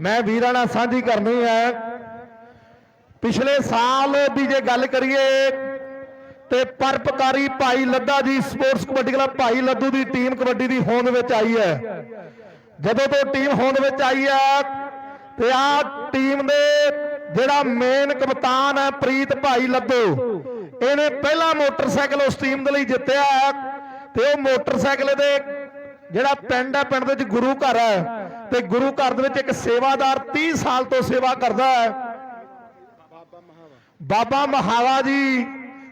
ਮੈਂ ਵੀਰਾਂ ਨਾਲ ਸਾਂਝੀ ਕਰਨੀ ਹੈ। ਪਿਛਲੇ ਸਾਲ ਦੀ ਜੇ ਗੱਲ ਕਰੀਏ ਤੇ ਪਰਪਕਾਰੀ ਭਾਈ ਲੱਦਾ ਜੀ, ਸਪੋਰਟਸ ਕਬੱਡੀ ਕਲੱਬ ਭਾਈ ਲੱਦੂ ਦੀ ਟੀਮ ਕਬੱਡੀ ਦੀ ਹੋਂਦ ਵਿੱਚ ਆਈ ਹੈ। ਜਦੋਂ ਤੋਂ ਟੀਮ ਹੋਂਦ ਵਿੱਚ ਆਈ ਹੈ ਤੇ ਆ ਟੀਮ ਦੇ ਜਿਹੜਾ ਮੇਨ ਕਪਤਾਨ ਹੈ ਪ੍ਰੀਤ ਭਾਈ ਲੱਦੂ, ਇਹਨੇ ਪਹਿਲਾ ਮੋਟਰਸਾਈਕਲ ਉਸ ਟੀਮ ਦੇ ਲਈ ਜਿੱਤਿਆ ਤੇ ਉਹ ਮੋਟਰਸਾਈਕਲ ਦੇ ਜਿਹੜਾ ਪਿੰਡ ਹੈ, ਪਿੰਡ ਦੇ ਵਿੱਚ ਗੁਰੂ ਘਰ ਹੈ। ਤੇ ਗੁਰੂ ਘਰ ਦੇ ਵਿੱਚ ਇੱਕ ਸੇਵਾਦਾਰ 30 ਸਾਲ ਤੋਂ ਸੇਵਾ ਕਰਦਾ ਹੈ। ਬਾਬਾ ਮਹਾਵਾ ਜੀ,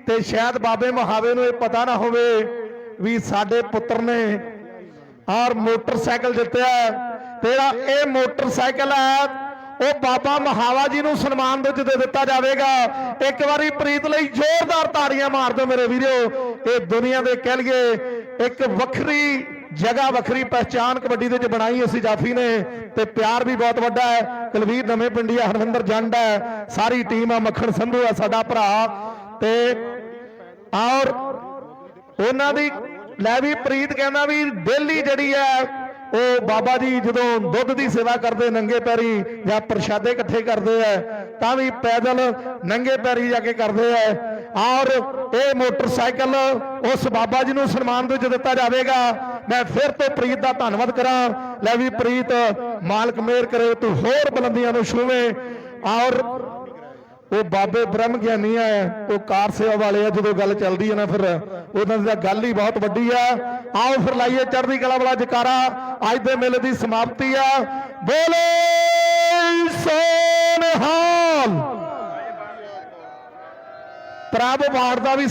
ਤੇ ਸ਼ਾਇਦ ਬਾਬੇ ਮਹਾਵੇ ਨੂੰ ਇਹ ਪਤਾ ਨਾ ਹੋਵੇ ਵੀ ਸਾਡੇ ਪੁੱਤਰ ਨੇ ਔਰ ਮੋਟਰਸਾਈਕਲ ਜਿੱਤਿਆ ਹੈ। ਤੇ ਇਹ ਮੋਟਰਸਾਈਕਲ ਹੈ, ਉਹ ਬਾਬਾ ਮਹਾਵਾ ਜੀ ਨੂੰ ਸਨਮਾਨ ਦੇ ਵਿੱਚ ਦਿੱਤਾ ਜਾਵੇਗਾ। ਇੱਕ ਵਾਰੀ ਪ੍ਰੀਤ ਲਈ ਜ਼ੋਰਦਾਰ ਤਾੜੀਆਂ ਮਾਰ ਦਿਓ ਮੇਰੇ ਵੀਰੋ। ਇਹ ਦੁਨੀਆ ਦੇ ਕਹਿ ਲਈਏ, ਇੱਕ ਵੱਖਰੀ ਜਗ੍ਹਾ ਵੱਖਰੀ ਪਹਿਚਾਨ ਕਬੱਡੀ ਦੇ ਵਿੱਚ ਬਣਾਈ ਅਸੀਂ ਜਾਫੀ ਨੇ ਤੇ ਪਿਆਰ ਵੀ ਬਹੁਤ ਵੱਡਾ ਹੈ। ਕੁਲਵੀਰ ਨਵੇਂ ਪਿੰਡੀਆ ਹਰਵਿੰਦਰ ਜੰਡ ਹੈ। ਸਾਰੀ ਟੀਮ ਆ, ਮੱਖਣ ਸੰਧੂ ਹੈ ਸਾਡਾ ਭਰਾ। ਤੇ ਔਰ ਉਹਨਾਂ ਦੀ, ਲੈ ਵੀ ਪ੍ਰੀਤ ਕਹਿੰਦਾ ਵੀ ਡੇਲੀ ਜਿਹੜੀ ਹੈ ਉਹ ਬਾਬਾ ਜੀ ਜਦੋਂ ਦੁੱਧ ਦੀ ਸੇਵਾ ਕਰਦੇ, ਨੰਗੇ ਪੈਰੀ ਜਾਂ ਪ੍ਰਸ਼ਾਦੇ ਇਕੱਠੇ ਕਰਦੇ ਆ, ਤਾਂ ਵੀ ਪੈਦਲ ਨੰਗੇ ਪੈਰੀ ਜਾ ਕੇ ਕਰਦੇ ਆ। ਔਰ ਇਹ ਮੋਟਰਸਾਈਕਲ ਉਸ ਬਾਬਾ ਜੀ ਨੂੰ ਸਨਮਾਨ ਦੇ ਵਿੱਚ ਦਿੱਤਾ ਜਾਵੇਗਾ। ਮੈਂ ਫਿਰ ਤੋਂ ਪ੍ਰੀਤ ਦਾ ਧੰਨਵਾਦ ਕਰਾਂ। ਲੈ ਵੀ ਪ੍ਰੀਤ, ਮਾਲਕ ਮਿਹਰ ਕਰੇ, ਤੂੰ ਹੋਰ ਬੁਲੰਦੀਆਂ ਨੂੰ ਛੂਵੇਂ। ਔਰ ਉਹ ਬਾਬੇ ਬ੍ਰਹਮ ਗਿਆਨੀ ਆ, ਉਹ ਕਾਰ ਸੇਵਾ ਵਾਲੇ ਆ, ਜਦੋਂ ਗੱਲ ਚੱਲਦੀ ਹੈ ਨਾ ਫਿਰ, ਉਹਨਾਂ ਦੀ ਤਾਂ ਗੱਲ ਹੀ ਬਹੁਤ ਵੱਡੀ ਆ। ਆਓ ਫਿਰ ਲਾਈਏ ਚੜ੍ਹਦੀ ਕਲਾ ਵਾਲਾ ਜਕਾਰਾ, ਅੱਜ ਦੇ ਮੇਲੇ ਦੀ ਸਮਾਪਤੀ ਆ। ਬੋਲੇ ਸੋਨਹਾਲ। ਪ੍ਰਭ ਵਾਰ ਦਾ ਵੀ